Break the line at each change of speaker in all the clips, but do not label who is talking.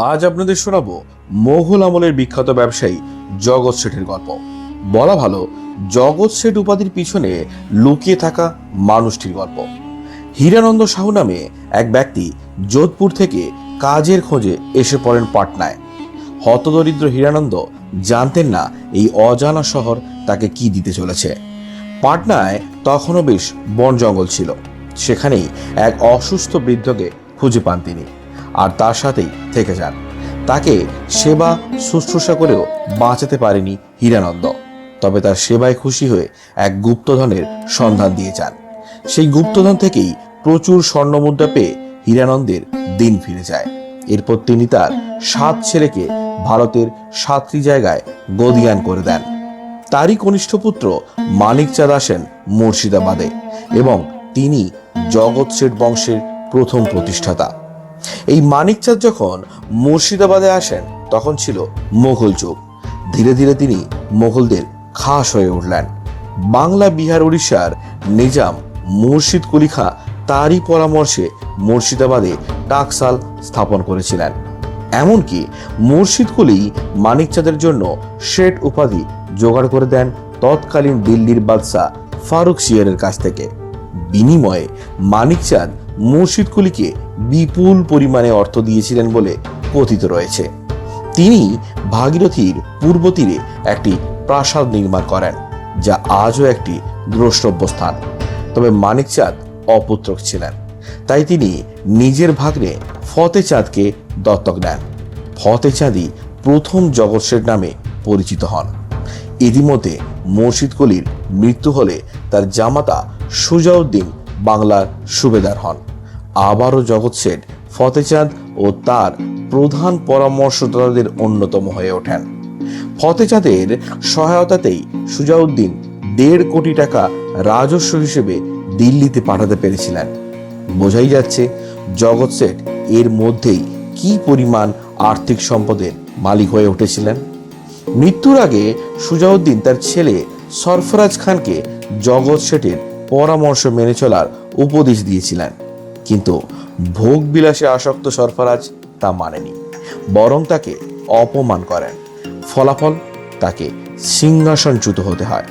আজ আপনাদের শোনাবো মোঘল আমলের বিখ্যাত ব্যবসায়ী জগৎ শেঠের গল্প। বলা ভালো, জগৎ শেঠ উপাধির পিছনে লুকিয়ে থাকা মানুষটির গল্প। হীরানন্দ সাহু নামে এক ব্যক্তি যোধপুর থেকে কাজের খোঁজে এসে পড়েন পাটনায়। হতদরিদ্র হীরানন্দ জানতেন না এই অজানা শহর তাকে কি দিতে চলেছে। পাটনায় তখনও বেশ বন জঙ্গল ছিল। সেখানেই এক অসুস্থ বৃদ্ধকে খুঁজে পান তিনি। আর তার সাথেই থেকে যান। তাকে সেবা শুশ্রূষা করেও বাঁচাতে পারেনি হীরানন্দ। তবে তার সেবায় খুশি হয়ে এক গুপ্তধনের সন্ধান দিয়ে যান। সেই গুপ্তধন থেকেই প্রচুর স্বর্ণমুদ্রা পেয়ে হীরানন্দের দিন ফিরে যায়। এরপর তিনি তার সাত ছেলেকে ভারতের সাতটি জায়গায় গদিয়ান করে দেন। তারই কনিষ্ঠ পুত্র মানিকচাঁদ আসেন মুর্শিদাবাদে এবং তিনি জগৎ শেঠ বংশের প্রথম প্রতিষ্ঠাতা। এই মানিকচাঁদ যখন মুর্শিদাবাদে আসেন, তখন ছিল মোগল যুগ। ধীরে ধীরে তিনি মোগলদের খাস হয়ে উঠলেন। বাংলা, বিহার, উড়িষ্যার নিজাম মুর্শিদ কুলি খাঁ তারই পরামর্শে মুর্শিদাবাদে টাকসাল স্থাপন করেছিলেন। এমনকি মুর্শিদ কুলি মানিকচাঁদের জন্য শেঠ উপাধি জোগাড় করে দেন তৎকালীন দিল্লির বাদশাহ ফারুক সিয়ারের কাছ থেকে। বিনিময়ে মানিকচাঁদ মুর্শিদ কুলিকে বিপুল পরিমাণে অর্থ দিয়েছিলেন বলে কথিত রয়েছে। তিনি ভাগীরথীর পূর্ব তীরে একটি প্রাসাদ নির্মাণ করেন, যা আজও একটি দ্রষ্টব্য স্থান। তবে মানিকচাঁদ অপুত্রক ছিলেন। তাই তিনি নিজের ভাগ্নে ফতেচাঁদকে দত্তক নেন। ফতেচাঁদই প্রথম জগৎ শেঠ নামে পরিচিত হন। ইতিমধ্যে মুর্শিদ কুলির মৃত্যু হলে তার জামাতা সুজাউদ্দিন বাংলার সুবেদার হন। আবারও জগৎ শেঠ ফতেচাঁদ ও তার প্রধান পরামর্শদাতাদের অন্যতম হয়ে ওঠেন। ফতেচাঁদের সহায়তাতেই সুজাউদ্দিন দেড় কোটি টাকা রাজস্ব হিসেবে দিল্লিতে পাঠাতে পেরেছিলেন। বোঝাই যাচ্ছে জগৎ শেঠ এর মধ্যেই কি পরিমাণ আর্থিক সম্পদের মালিক হয়ে উঠেছিলেন। মৃত্যুর আগে সুজাউদ্দিন তার ছেলে সরফরাজ খানকে জগৎ শেঠের পরামর্শ মেনে চলার উপদেশ দিয়েছিলেন। কিন্তু ভোগ বিলাসে আসক্ত সরফরাজ তা মানেনি, বরং তাকে অপমান করেন। ফলাফল তাকে সিংহাসনচ্যুত হতে হয়।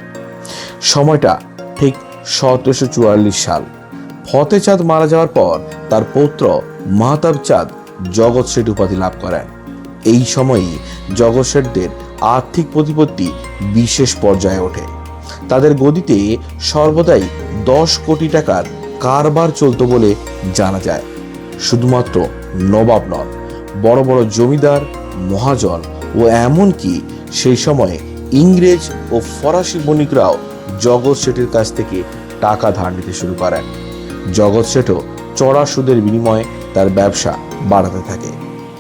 সময়টা ঠিক সতেরোশো চুয়াল্লিশ সাল। ফতেচাঁদ মারা যাওয়ার পর তার পৌত্র মাহতাব চাঁদ জগৎ শেঠ উপাধি লাভ করেন। এই সময়ই জগৎ শেঠদের আর্থিক প্রতিপত্তি বিশেষ পর্যায়ে ওঠে। তাদের গদিতে সর্বদাই দশ কোটি টাকার কারবার চলতো বলে জানা যায়। শুধুমাত্র নবাব নন, বড় বড় জমিদার, মহাজন ও এমনকি সেই সময়ে ইংরেজ ও ফরাসি বণিকরাও জগৎ শেঠের কাছ থেকে টাকা ধার নিতে শুরু করেন। জগৎ শেঠও চড়া সুদের বিনিময়ে তার ব্যবসা বাড়াতে থাকে।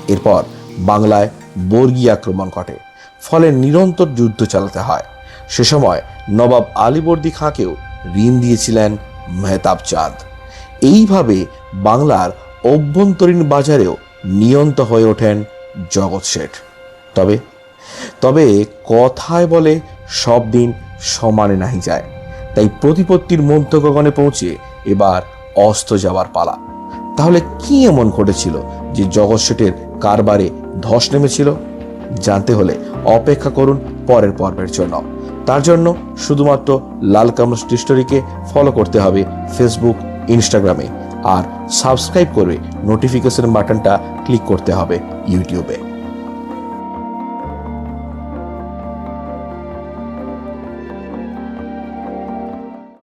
এরপর বাংলায় বর্গী আক্রমণ ঘটে, ফলে নিরন্তর যুদ্ধ চালাতে হয়। সে সময় নবাব আলীবর্দী খাঁকেও ঋণ দিয়েছিলেন মেহতাব চাঁদ। এইভাবে বাংলার অভ্যন্তরীণ বাজারেও নিয়ন্ত হয়ে ওঠেন জগৎ শেঠ। তবে তবে কথায় বলে সব দিন সমানে নাহি যায়। তাই প্রতিপত্তির গগনে পৌঁছে এবার অস্ত যাওয়ার পালা। তাহলে কি এমন ঘটেছিল যে জগৎ শেঠের কারবারে ধস নেমেছিল? জানতে হলে অপেক্ষা করুন পরের পর্বের জন্য। তার জন্য শুধুমাত্র লাল কামস স্টোরিকে ফলো করতে হবে ফেসবুক ইনস্টাগ্রামে আর সাবস্ক্রাইব করে নোটিফিকেশন বাটনটা ক্লিক করতে হবে ইউটিউবে